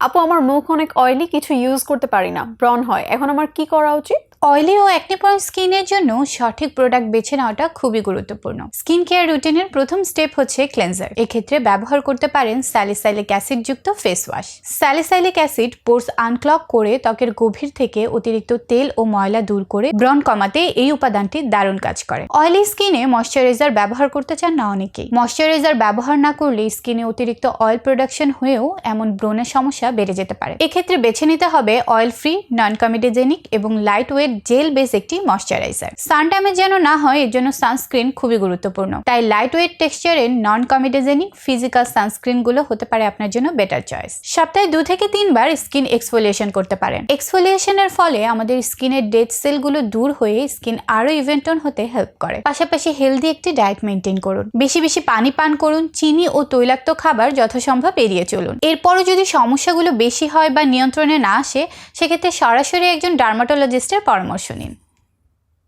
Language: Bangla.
আপু, আমার মুখ অনেক অয়েলি কিছু ইউজ করতে পারি না। ব্রন হয়। এখন আমার কি করা উচিত? অয়েলি ও অ্যাকনিপ্রন স্কিনের জন্য সঠিক প্রোডাক্ট বেছে নেওয়াটা খুবই গুরুত্বপূর্ণ। স্কিন কেয়ার রুটিনের প্রথম স্টেপ হচ্ছে ক্লেন্সার এক্ষেত্রে ব্যবহার করতে পারেন স্যালিসাইলিক অ্যাসিড যুক্ত face wash salicylic acid pores unclog করে ত্বকের গভীর থেকে অতিরিক্ত তেল ও ময়লা দূর করে ব্রণ কমাতে এই উপাদানটি দারুণ কাজ করে। অয়েলি স্কিনে ময়শ্চারাইজার ব্যবহার করতে চান না অনেকেই। ময়শ্চারাইজার ব্যবহার না করলে স্কিনে অতিরিক্ত অয়েল প্রোডাকশন হয়েও এমন ব্রণের সমস্যা বেড়ে যেতে পারে। এক্ষেত্রে বেছে নিতে হবে অয়েল ফ্রি নন কমিডোজেনিক এবং লাইট ওয়েট জেল বেস একটি ময়শ্চারাইজার। সান ড্যামেজ যেন না হয়, এর জন্য সানস্ক্রিন খুবই গুরুত্বপূর্ণ। তাই লাইট ওয়েট টেক্সচারের নন কমিডোজেনিক ফিজিক্যাল সানস্ক্রিনগুলো হতে পারে আপনার জন্য বেটার চয়েস সপ্তাহে দু থেকে তিনবার স্কিন এক্সফোলিয়েশন করতে পারেন। এক্সফোলিয়েশনের ফলে আমাদের স্কিনের ডেড সেলগুলো দূর হয়ে স্কিন আরও ইভেন্টন হতে হেল্প করে। পাশাপাশি হেলদি একটি ডায়েট মেনটেন করুন। বেশি বেশি পানি পান করুন, চিনি ও তৈলাক্ত খাবার যথাসম্ভব এড়িয়ে চলুন। এরপরও যদি সমস্যাগুলো বেশি হয় বা নিয়ন্ত্রণে না আসে, সেক্ষেত্রে সরাসরি একজন ডার্মাটোলজিস্টের পরামর্শ নিন।